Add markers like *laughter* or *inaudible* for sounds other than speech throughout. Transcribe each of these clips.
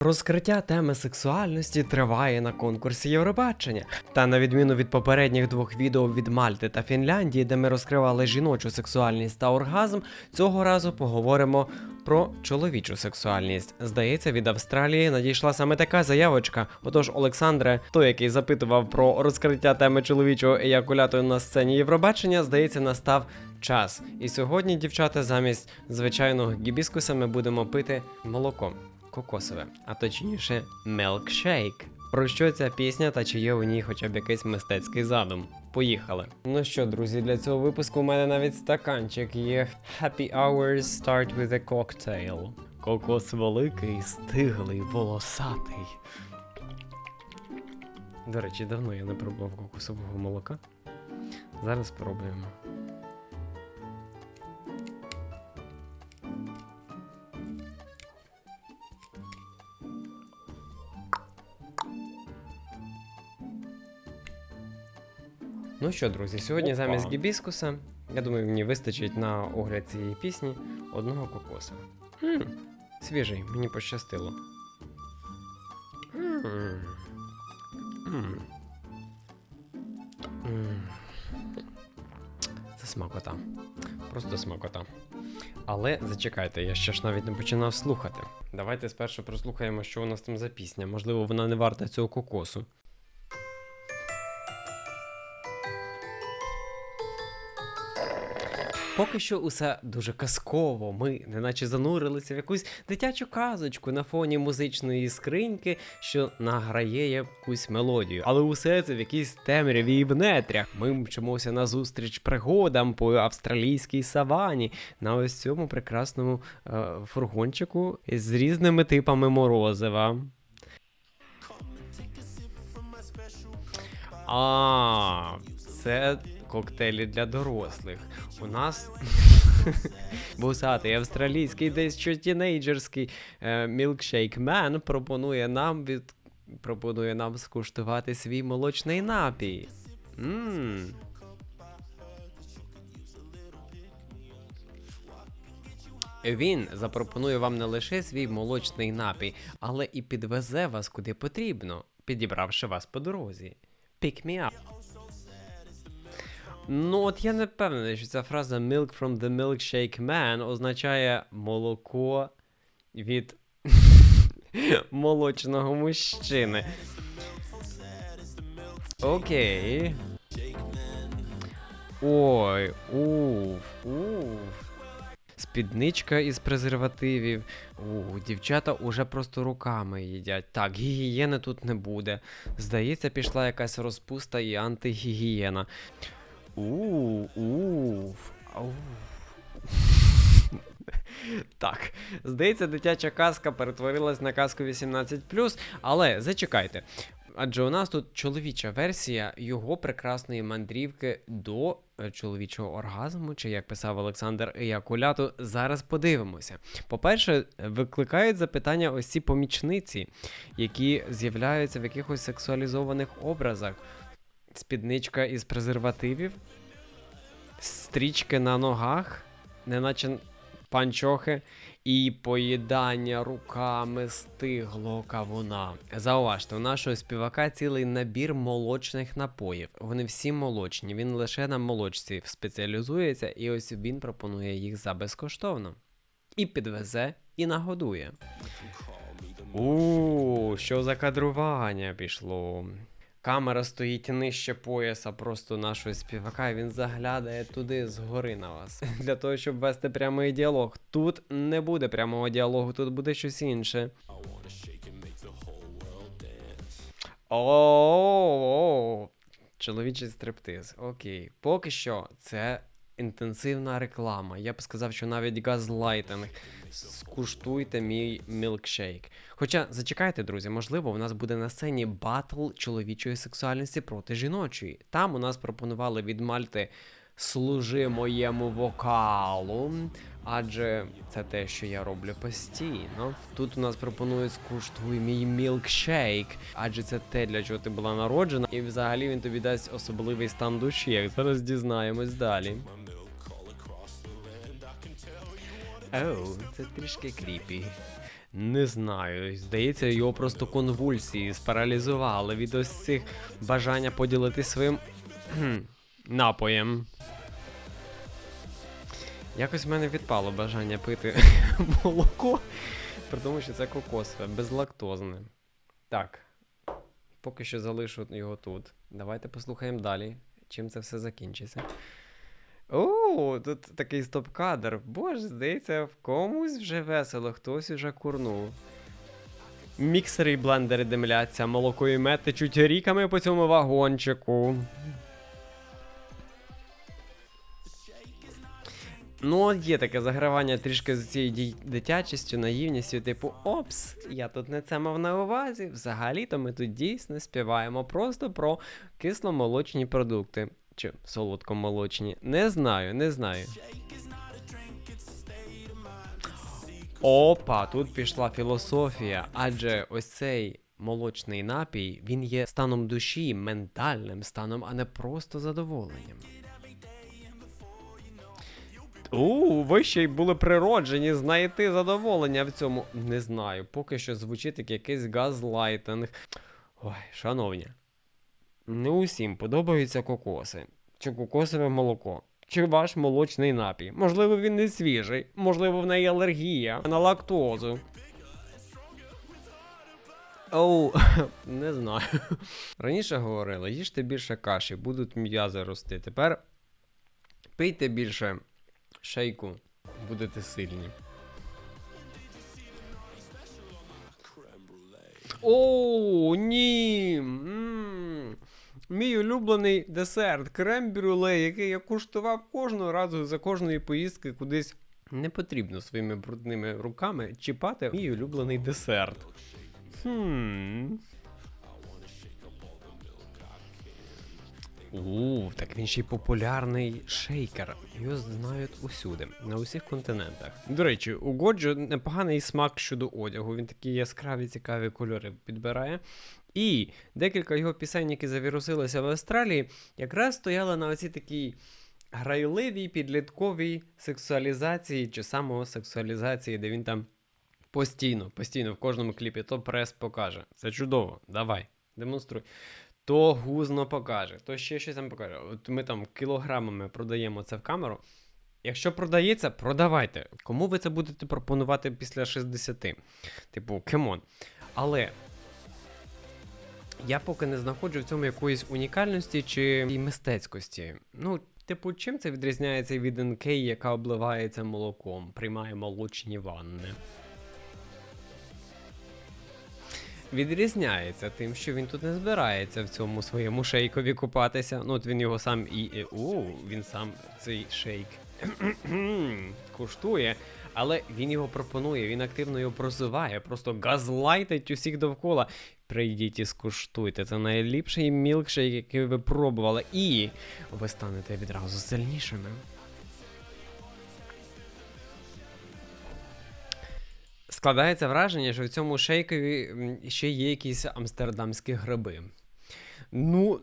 Розкриття теми сексуальності триває на конкурсі Євробачення. Та на відміну від попередніх двох відео від Мальти та Фінляндії, де ми розкривали жіночу сексуальність та оргазм, цього разу поговоримо про чоловічу сексуальність. Здається, від Австралії надійшла саме така заявочка. Отож, Олександре, той, який запитував про розкриття теми чоловічого еякуляту на сцені Євробачення, здається, настав час. І сьогодні, дівчата, замість звичайного гібіскуса ми будемо пити молоко кокосове, а точніше, мелкшейк. Про що ця пісня та чи є у ній хоча б якийсь мистецький задум? Поїхали. Ну що, друзі, для цього випуску у мене навіть стаканчик є. Happy hours start with a cocktail. Кокос великий, стиглий, волосатий. До речі, давно я не пробував кокосового молока. Зараз спробуємо. Ну що, друзі, сьогодні Опа. замість гібіскуса, я думаю, мені вистачить на огляд цієї пісні одного кокоса. Хм, свіжий, мені пощастило. Це смакота. Просто смакота. Але зачекайте, я ще ж навіть не починав слухати. Давайте спершу прослухаємо, що у нас там за пісня. Можливо, вона не варта цього кокосу. Поки що усе дуже казково. Ми неначе занурилися в якусь дитячу казочку на фоні музичної скриньки, що награє якусь мелодію. Але усе це в якійсь темряві і в нетрях. Ми мчимося назустріч пригодам по австралійській савані на ось цьому прекрасному е, фургончику з різними типами морозива. А, це коктейлі для дорослих. У нас *laughs* вусатий австралійський, десь що тінейджерський е, мілкшейк мен пропонує нам від пропонує нам скуштувати свій молочний напій. Він запропонує вам не лише свій молочний напій, але і підвезе вас куди потрібно, підібравши вас по дорозі. Pick me up. Ну, от я не впевнений, що ця фраза milk from the milkshake man означає молоко від *laughs* молочного мужчини. Окей. Ой, уф, уф. Спідничка із презервативів. У, дівчата уже просто руками їдять. Так, гігієни тут не буде. Здається, пішла якась розпуста і антигігієна. Уф. *laughs* Так, здається, дитяча казка перетворилась на казку 18, але зачекайте. Адже у нас тут чоловіча версія його прекрасної мандрівки до е, чоловічого оргазму, чи як писав Олександр Якуляту, зараз подивимося. По-перше, викликають запитання ось ці помічниці, які з'являються в якихось сексуалізованих образах. Спідничка із презервативів, стрічки на ногах, неначе панчохи, і поїдання руками стиглого кавуна. Зауважте, у нашого співака цілий набір молочних напоїв. Вони всі молочні. Він лише на молочці спеціалізується, і ось він пропонує їх за безкоштовно. І підвезе, і нагодує. У, що за кадрування пішло. Камера стоїть нижче пояса просто нашого співака, і він заглядає туди згори на вас. *laughs* Для того, щоб вести прямий діалог. Тут не буде прямого діалогу, тут буде щось інше. О, чоловічий стриптиз. Окей. Поки що це інтенсивна реклама. Я б сказав, що навіть газлайтинг. Скуштуйте мій мілкшейк. Хоча зачекайте, друзі, можливо, у нас буде на сцені батл чоловічої сексуальності проти жіночої. Там у нас пропонували від Мальти служи моєму вокалу, адже це те, що я роблю постійно. Тут у нас пропонують скуштуй мій мілкшейк, адже це те, для чого ти була народжена, і взагалі він тобі дасть особливий стан душі. Як зараз дізнаємось далі. Оу, це трішки кріпі. Не знаю. Здається, його просто конвульсії спаралізували від ось цих бажання поділитись своїм напоєм. Якось в мене відпало бажання пити *laughs* молоко, при тому, що це кокосове, безлактозне. Так. Поки що залишу його тут. Давайте послухаємо далі, чим це все закінчиться. О, тут такий стоп-кадр. Боже, здається, в комусь вже весело, хтось уже курнув. Міксери і блендери димляться, молоко і мед течуть ріками по цьому вагончику. Ну, є таке загравання трішки з цією дитячістю, наївністю, типу, опс, я тут не це мав на увазі. Взагалі-то ми тут дійсно співаємо просто про кисломолочні продукти. Чи солодкомолочні. Не знаю, не знаю. Опа, тут пішла філософія, адже ось цей молочний напій, він є станом душі, ментальним станом, а не просто задоволенням. У, ви ще й були природжені знайти задоволення в цьому. Не знаю, поки що звучить як якийсь газлайтинг. Ой, шановні, не усім подобаються кокоси. Чи кокосове молоко. Чи ваш молочний напій. Можливо, він не свіжий, можливо, в неї алергія на лактозу. Оу, *laughs* не знаю. Раніше говорили, їжте більше каші, будуть м'язи рости. Тепер пийте більше шейку, будете сильні. О, ні. Мій улюблений десерт крем-брюле, який я куштував кожного разу за кожної поїздки кудись. Не потрібно своїми брудними руками чіпати мій улюблений десерт. Хм. У, так він ще й популярний шейкер. Його знають усюди, на усіх континентах. До речі, у Годжо непоганий смак щодо одягу. Він такі яскраві, цікаві кольори підбирає. І декілька його пісень, які завірусилися в Австралії, якраз стояли на оцій такій грайливій підлітковій сексуалізації чи самосексуалізації, де він там постійно, постійно в кожному кліпі то прес покаже. Це чудово. Давай, демонструй. То гузно покаже, то ще щось там покаже. От ми там кілограмами продаємо це в камеру. Якщо продається, продавайте. Кому ви це будете пропонувати після 60? Типу, кемон. Але я поки не знаходжу в цьому якоїсь унікальності чи і мистецькості. Ну, типу, чим це відрізняється від НК, яка обливається молоком, приймає молочні ванни? Відрізняється тим, що він тут не збирається в цьому своєму шейкові купатися. Ну, от він його сам і. у, він сам цей шейк *clears throat* куштує, але він його пропонує, він активно його просуває, просто газлайтить усіх довкола. Прийдіть і скуштуйте. Це найліпший мілкшейк, який ви пробували, і ви станете відразу сильнішими. Складається враження, що в цьому шейкові ще є якісь амстердамські гриби. Ну,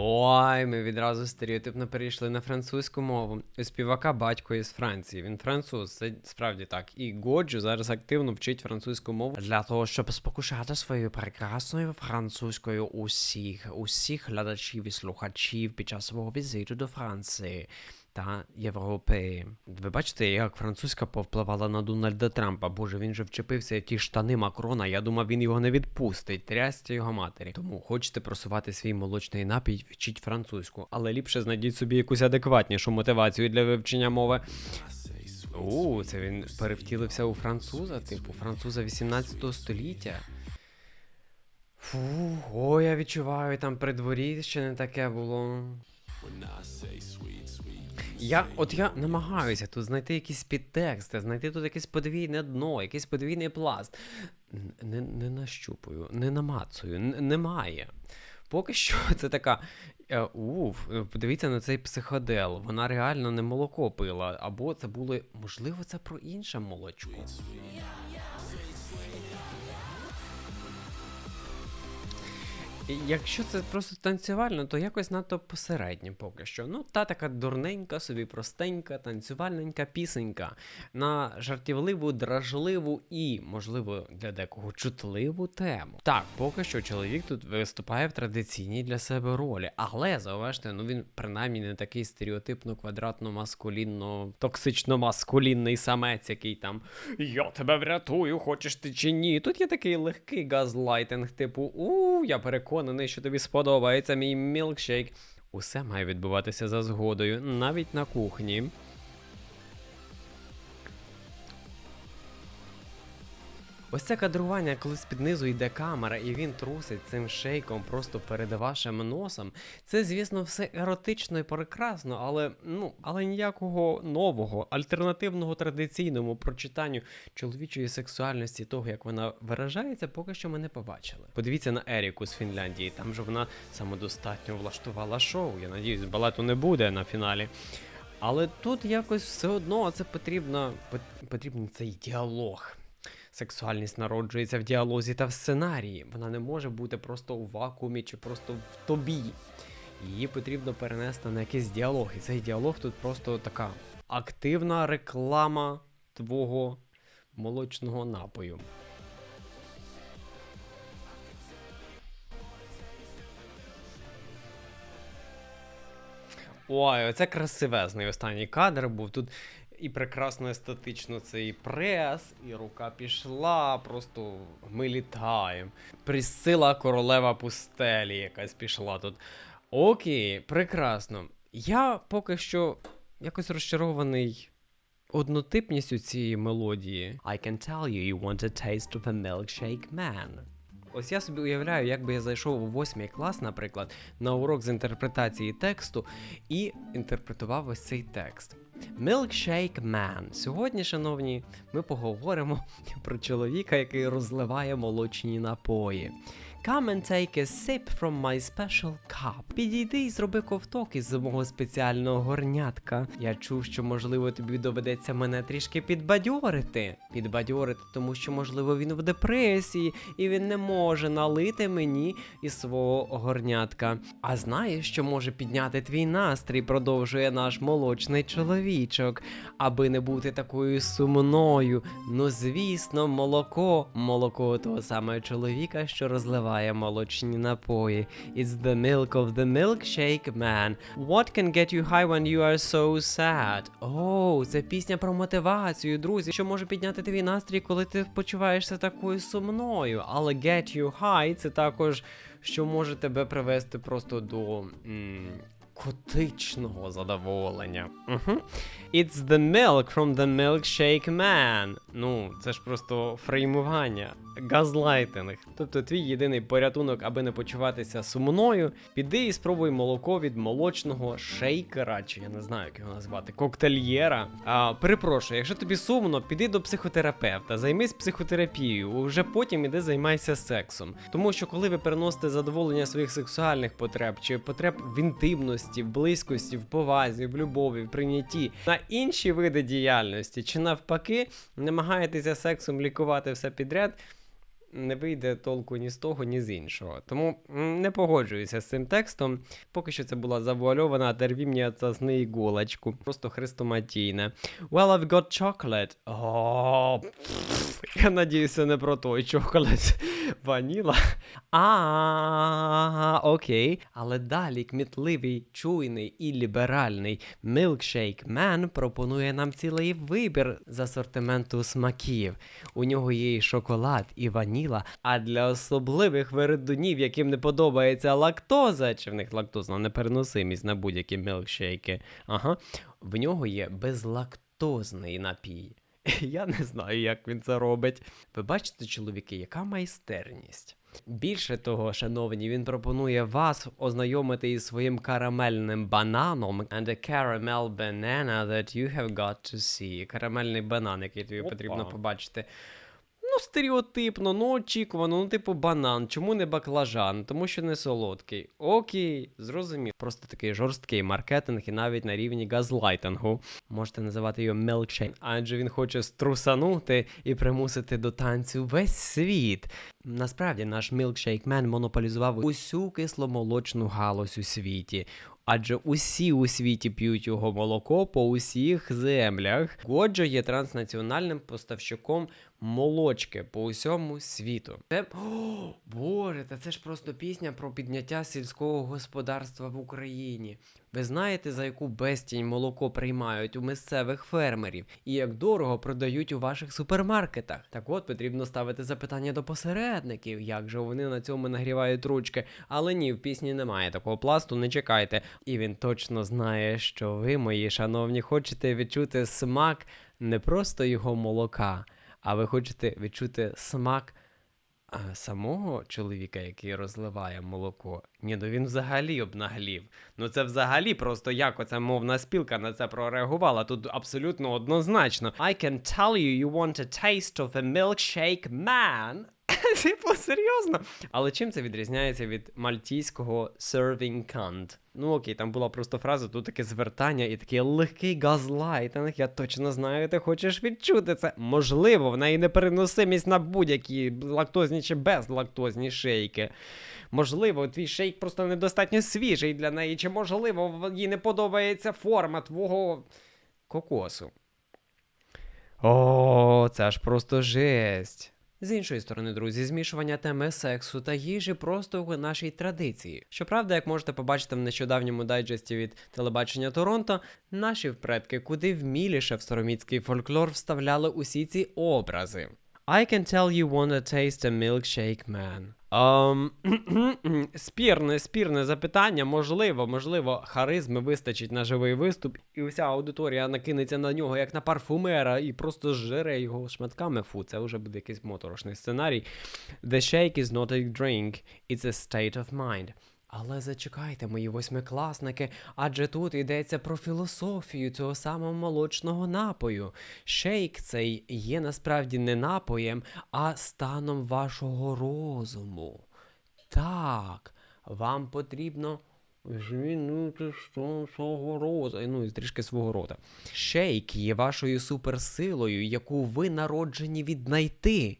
Ой, ми відразу стереотипно перейшли на французьку мову. У співака батько із Франції. Він француз, це справді так. І Годжу зараз активно вчить французьку мову для того, щоб спокушати своєю прекрасною французькою усіх, усіх глядачів і слухачів під час свого візиту до Франції. Та Європи. Ви бачите, як французька повпливала на Дональда Трампа. Боже, він же вчепився в ті штани Макрона. Я думав, він його не відпустить. Трясться його матері. Тому хочете просувати свій молочний напій, вчіть французьку, але ліпше знайдіть собі якусь адекватнішу мотивацію для вивчення мови. У, це він перевтілився у француза, типу француза 18 століття. Фу, о, я відчуваю, там при дворі ще не таке було. Я, от я намагаюся тут знайти якісь підтексти, знайти тут якесь подвійне дно, якийсь подвійний пласт. Не, не нащупую, не намацую, немає. Поки що *laughs* це така. е, Уф, подивіться на цей психодел. Вона реально не молоко пила, або це було. Можливо, це про інше молочко. Якщо це просто танцювально, то якось надто посередньо поки що. Ну, та така дурненька, собі простенька, танцювальненька пісенька на жартівливу, дражливу і, можливо, для декого чутливу тему. Так, поки що чоловік тут виступає в традиційній для себе ролі, але зауважте, ну він принаймні не такий стереотипно квадратно маскулінно, токсично маскулінний самець, який там Я тебе врятую, хочеш ти чи ні. Тут є такий легкий газлайтинг, типу, у, я переконаний, що тобі сподобається мій мілкшейк. Усе має відбуватися за згодою, навіть на кухні. Ось це кадрування, коли з-під низу йде камера, і він трусить цим шейком просто перед вашим носом. Це, звісно, все еротично і прекрасно, але ну, але ніякого нового, альтернативного традиційному прочитанню чоловічої сексуальності, того, як вона виражається, поки що ми не побачили. Подивіться на Еріку з Фінляндії. Там же вона самодостатньо влаштувала шоу. Я надіюсь, балету не буде на фіналі. Але тут якось все одно це потрібно, потрібен цей діалог. Сексуальність народжується в діалозі та в сценарії. Вона не може бути просто у вакуумі чи просто в тобі. Її потрібно перенести на якийсь діалог. І цей діалог тут просто така активна реклама твого молочного напою. Ой, оце красивезний останній кадр був. Тут і прекрасно естетично цей прес, і рука пішла, просто ми літаємо. Присила королева пустелі якась пішла тут. Окей, прекрасно. Я поки що якось розчарований однотипністю цієї мелодії. I can tell you you want a taste of a milkshake man. Ось я собі уявляю, як би я зайшов у восьмий клас, наприклад, на урок з інтерпретації тексту і інтерпретував ось цей текст. Milkshake Man. Сьогодні, шановні, ми поговоримо *laughs* про чоловіка, який розливає молочні напої. Come and take a sip from my special cup. Підійди і зроби ковток із мого спеціального горнятка. Я чув, що можливо тобі доведеться мене трішки підбадьорити. Підбадьорити, тому що, можливо, він в депресії і він не може налити мені із свого горнятка. А знаєш, що може підняти твій настрій, продовжує наш молочний чоловічок, аби не бути такою сумною. Ну, звісно, молоко, молоко того самого чоловіка, що розливає молочні напої. It's the milk of the milkshake man. What can get you high when you are so sad? О, це пісня про мотивацію, друзі, що може підняти твій настрій, коли ти почуваєшся такою сумною. Але get you high це також, що може тебе привести просто до. м, Котичного задоволення. Угу. It's the milk from the milkshake man. Ну, це ж просто фреймування, газлайтинг. Тобто твій єдиний порятунок, аби не почуватися сумною, піди і спробуй молоко від молочного шейкера, чи я не знаю, як його назвати, коктейльєра. А, перепрошую, якщо тобі сумно, піди до психотерапевта, займись психотерапією, уже потім іди займайся сексом. Тому що коли ви переносите задоволення своїх сексуальних потреб чи потреб в інтимності, в близькості, в повазі, в любові, в прийнятті на інші види діяльності, чи навпаки, намагаєтеся сексом лікувати все підряд. Не вийде толку ні з того, ні з іншого. Тому не погоджуюся з цим текстом. Поки що це була завуальована тервімня цасни іголочку. Просто хрестоматійне. Well, I've got chocolate. Я надіюся, не про той чоколад. Ваніла. А, окей. Але далі кмітливий, чуйний і ліберальний Milkshake Man пропонує нам цілий вибір з асортименту смаків. У нього є і шоколад, і ваніла, а для особливих вередунів, яким не подобається лактоза, чи в них лактозна непереносимість на будь-які мілкшейки, ага, в нього є безлактозний напій. *laughs* Я не знаю, як він це робить. Ви бачите, чоловіки, яка майстерність. Більше того, шановні, він пропонує вас ознайомити із своїм карамельним бананом and a caramel banana that you have got to see. Карамельний банан, який тобі Опа. потрібно побачити. Стереотипно, ну очікувано, ну, типу банан. Чому не баклажан? Тому що не солодкий. Окей, зрозумів. Просто такий жорсткий маркетинг і навіть на рівні газлайтингу. Можете називати його мелкшейк, адже він хоче струсанути і примусити до танцю весь світ. Насправді наш мілкшейкмен монополізував усю кисломолочну галузь у світі. Адже усі у світі п'ють його молоко по усіх землях. Годжо є транснаціональним поставщиком молочки по усьому світу. Це О, Боже, та це ж просто пісня про підняття сільського господарства в Україні. Ви знаєте, за яку безцінь молоко приймають у місцевих фермерів і як дорого продають у ваших супермаркетах. Так от потрібно ставити запитання до посередників, як же вони на цьому нагрівають ручки. Але ні, в пісні немає такого пласту, не чекайте. І він точно знає, що ви, мої шановні, хочете відчути смак не просто його молока, а ви хочете відчути смак самого чоловіка, який розливає молоко. Ні, ну він взагалі обнаглів. Ну це взагалі просто як оця мовна спілка на це прореагувала. Тут абсолютно однозначно. I can tell you you want a taste of a milkshake man. *laughs* Типу, серйозно. Але чим це відрізняється від мальтійського serving cunt? Ну окей, там була просто фраза, тут таке звертання і такий легкий газлайтинг. Я точно знаю, ти хочеш відчути це. Можливо, в неї непереносимість на будь-які лактозні чи безлактозні шейки. Можливо, твій шейк просто недостатньо свіжий для неї, чи можливо, їй не подобається форма твого кокосу. О, це ж просто жесть. З іншої сторони, друзі, змішування теми сексу та їжі просто у нашій традиції. Щоправда, як можете побачити в нещодавньому дайджесті від телебачення Торонто, наші предки куди вміліше в сороміцький фольклор вставляли усі ці образи. I can tell you wanna taste a milkshake man. Um, *clears throat* спірне, спірне запитання. Можливо, можливо, харизми вистачить на живий виступ, і уся аудиторія накинеться на нього як на парфумера і просто зжере його шматками. Фу, це вже буде якийсь моторошний сценарій. The shake is not a drink, it's a state of mind. Але зачекайте, мої восьмикласники, адже тут йдеться про філософію цього самого молочного напою. Шейк цей є насправді не напоєм, а станом вашого розуму. Так, вам потрібно змінити стан свого розуму. Ну, і трішки свого рота. Шейк є вашою суперсилою, яку ви народжені віднайти.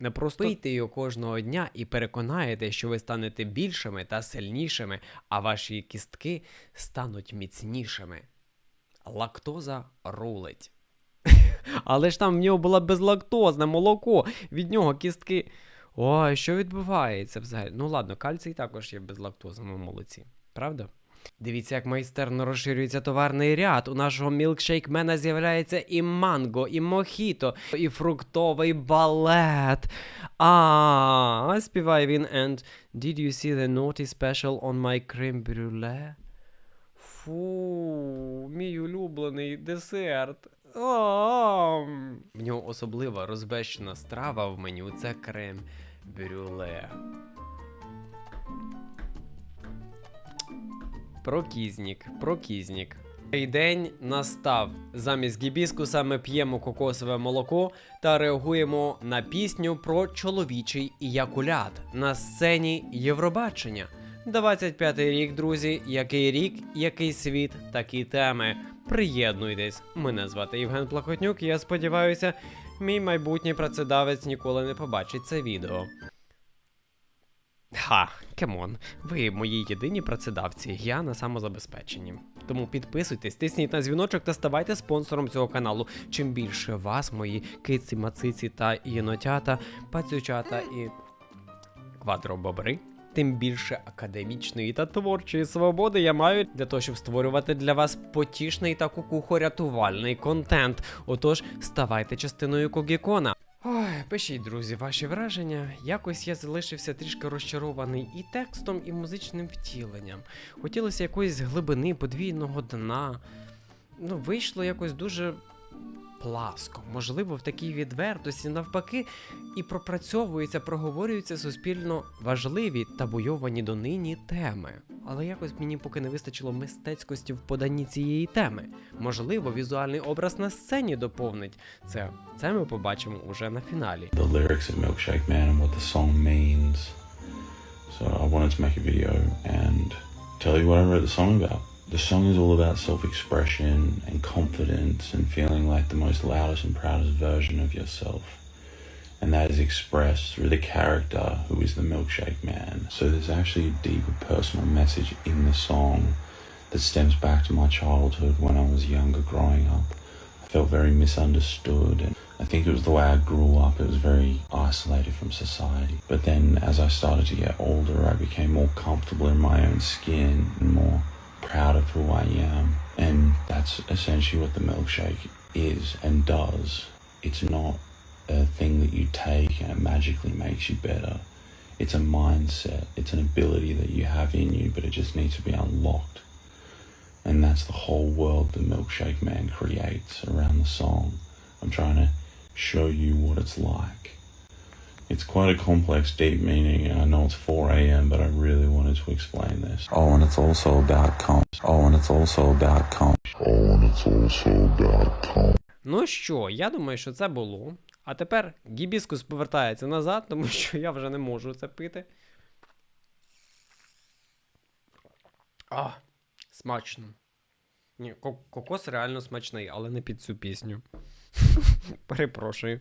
Не просто пийте його кожного дня і переконаєте, що ви станете більшими та сильнішими, а ваші кістки стануть міцнішими. Лактоза рулить. *laughs* Але ж там в нього було безлактозне молоко, від нього кістки. Ой, що відбувається взагалі? Ну ладно, кальцій також є в безлактозному молоці, правда? Дивіться, як майстерно розширюється товарний ряд. У нашого мілкшейкмена з'являється і манго, і мохіто, і фруктовий балет. А, співає він. And did you see the naughty special on my creme brulee? Фу, мій улюблений десерт. В нього особлива розбещена страва в меню це крем брюле. Прокізнік, прокізнік. Цей день настав. Замість гібіскуса ми п'ємо кокосове молоко та реагуємо на пісню про чоловічий іякулят на сцені Євробачення. 25-й рік, друзі, який рік, який світ, такі теми. Приєднуйтесь. Мене звати Євген Плахотнюк, я сподіваюся, мій майбутній працедавець ніколи не побачить це відео. Ха, кемон, ви мої єдині працедавці, я на самозабезпеченні. Тому підписуйтесь, тисніть на дзвіночок та ставайте спонсором цього каналу. Чим більше вас, мої киці, мациці та єнотята, пацючата і квадробобри, тим більше академічної та творчої свободи я маю для того, щоб створювати для вас потішний та кукухорятувальний контент. Отож, ставайте частиною Когікона. Ой, пишіть, друзі, ваші враження. Якось я залишився трішки розчарований і текстом, і музичним втіленням. Хотілося якоїсь глибини подвійного дна. Ну, вийшло якось дуже пласко. Можливо, в такій відвертості, навпаки, і пропрацьовуються, проговорюються суспільно важливі та буйовані донині теми. Але якось мені поки не вистачило мистецькості в поданні цієї теми. Можливо, візуальний образ на сцені доповнить це. Це ми побачимо уже на фіналі. the lyrics of Milkshake Man and what the song means. So I wanted to make a video and tell you what I wrote the song about. The song is all about self expression and confidence and feeling like the most loudest and proudest version of yourself. and that is expressed through the character who is the milkshake man. So there's actually a deeper personal message in the song that stems back to my childhood when I was younger growing up. I felt very misunderstood and I think it was the way I grew up. It was very isolated from society. But then as I started to get older, I became more comfortable in my own skin and more proud of who I am. And that's essentially what the milkshake is and does. It's not a thing that you take and it magically makes you better. It's a mindset, it's an ability that you have in you, but it just needs to be unlocked. And that's the whole world the Milkshake Man creates around the song. I'm trying to show you what it's like. It's quite a complex, deep meaning, I know it's 4 a.m., but I really wanted to explain this. Oh, and it's also about comp. Oh, and it's also about comp. Oh, and it's also about comp. Ну що, я думаю, що це було. А тепер гібіскус повертається назад, тому що я вже не можу це пити. А, смачно. Ні, кокос реально смачний, але не під цю пісню. Перепрошую.